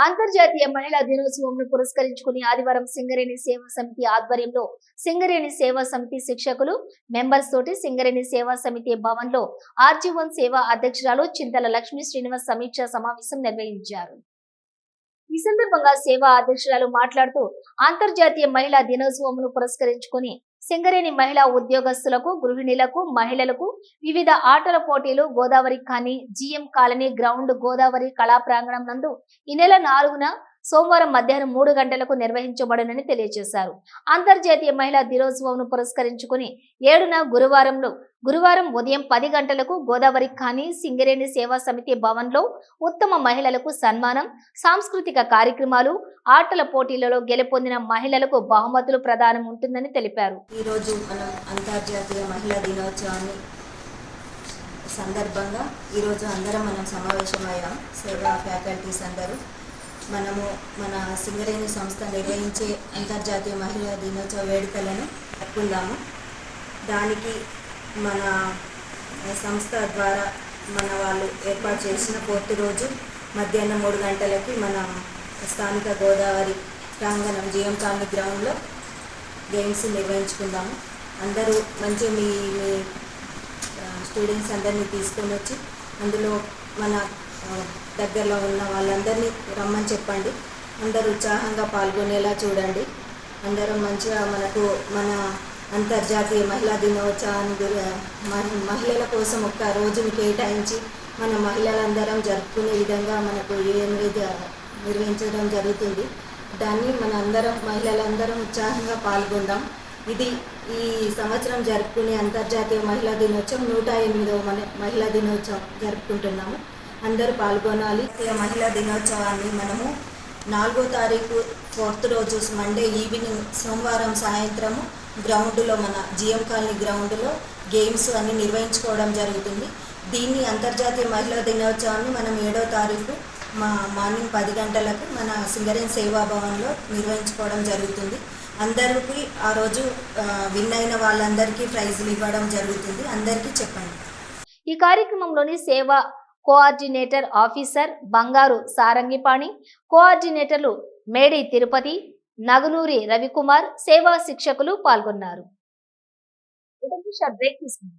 అంతర్జాతీయ మహిళా దినోత్సవంను పురస్కరించుకుని ఆదివారం సింగరేణి సేవా సమితి ఆధ్వర్యంలో సింగరేణి సేవా సమితి శిక్షకులు మెంబర్స్ తోటి సింగరేణి సేవా సమితి భవన్లో ఆర్జీవన్ సేవా అధ్యక్షురాలు చింతల లక్ష్మీ శ్రీనివాస్ సమీక్ష సమావేశం నిర్వహించారు. ఈ సందర్భంగా సేవా అధ్యక్షురాలు మాట్లాడుతూ అంతర్జాతీయ మహిళా దినోత్సవమును పురస్కరించుకుని సింగరేణి మహిళా ఉద్యోగస్తులకు గృహిణులకు మహిళలకు వివిధ ఆటల పోటీలు గోదావరి కానీ జిఎం కాలనీ గ్రౌండ్ గోదావరి కళా ప్రాంగణం నందు ఈ నెల నాలుగున సోమవారం మధ్యాహ్నం మూడు గంటలకు నిర్వహించబడునని తెలియజేశారు. అంతర్జాతీయ మహిళా దినోత్సవంను పురస్కరించుకుని ఏడున గురువారంలో గురువారం ఉదయం పది గంటలకు గోదావరి ఖాని సింగరేణి సేవా సమితి భవన్లో ఉత్తమ మహిళలకు సన్మానం సాంస్కృతిక కార్యక్రమాలు ఆటల పోటీలలో గెలుపొందిన మహిళలకు బహుమతులు ప్రదానం ఉంటుందని తెలిపారు. ఈరోజు మనం అంతర్జాతీయ మహిళా దినోత్సవాన్ని సందర్భంగా ఈరోజు అందరం మనం సమావేశమయ్యాం. సేవా ఫ్యాకల్టీస్ అందరూ. మనము మన సింగరేణి సంస్థ నిర్వహించే అంతర్జాతీయ మహిళా దినోత్సవ వేడుకలను జరుపుకుందాము. దానికి మన సంస్థ ద్వారా మన వాళ్ళు ఏర్పాటు చేసిన పూర్తి రోజు మధ్యాహ్నం మూడు గంటలకి మన స్థానిక గోదావరి ప్రాంగణం జిఎం కాలనీ గ్రౌండ్లో గేమ్స్ నిర్వహించుకుందాము. అందరూ మంచిగా మీ మీ స్టూడెంట్స్ అందరినీ తీసుకొని వచ్చి అందులో మన దగ్గరలో ఉన్న వాళ్ళందరినీ రమ్మని చెప్పండి. అందరూ ఉత్సాహంగా పాల్గొనేలా చూడండి. అందరం మంచిగా మనకు మన అంతర్జాతీయ మహిళా దినోత్సవాన్ని మహిళల కోసం ఒక రోజుని కేటాయించి మన మహిళలందరం జరుపుకునే విధంగా మనకు యుఎన్వి నిర్వహించడం జరుగుతుంది. దాన్ని మన అందరం మహిళలందరం ఉత్సాహంగా పాల్గొందాం. ఇది ఈ సంవత్సరం జరుపుకునే అంతర్జాతీయ మహిళా దినోత్సవం నూట ఎనిమిదవ మన మహిళా దినోత్సవం జరుపుకుంటున్నాము. అందరూ పాల్గొనాలి. మహిళా దినోత్సవాన్ని మనము నాలుగో తారీఖు ఫోర్త్ రోజు మండే ఈవినింగ్ సోమవారం సాయంత్రము గ్రౌండ్లో మన జిఎం కాలనీ గ్రౌండ్లో గేమ్స్ అన్ని నిర్వహించుకోవడం జరుగుతుంది. దీన్ని అంతర్జాతీయ మహిళా దినోత్సవాన్ని మనం ఏడో తారీఖు మా మార్నింగ్ పది గంటలకు మన సింగరేన్ సేవా భవన్లో నిర్వహించుకోవడం జరుగుతుంది. అందరికీ ఆ రోజు విన్ అయిన వాళ్ళందరికీ ప్రైజులు ఇవ్వడం జరుగుతుంది. అందరికీ చెప్పండి. ఈ కార్యక్రమంలోని సేవా కోఆర్డినేటర్ ఆఫీసర్ బంగారు సారంగిపాణి కోఆర్డినేటర్లు మేడి తిరుపతి నగునూరి రవికుమార్ సేవా శిక్షకులు పాల్గొన్నారు బ్రేక్ తీసుకుందాం.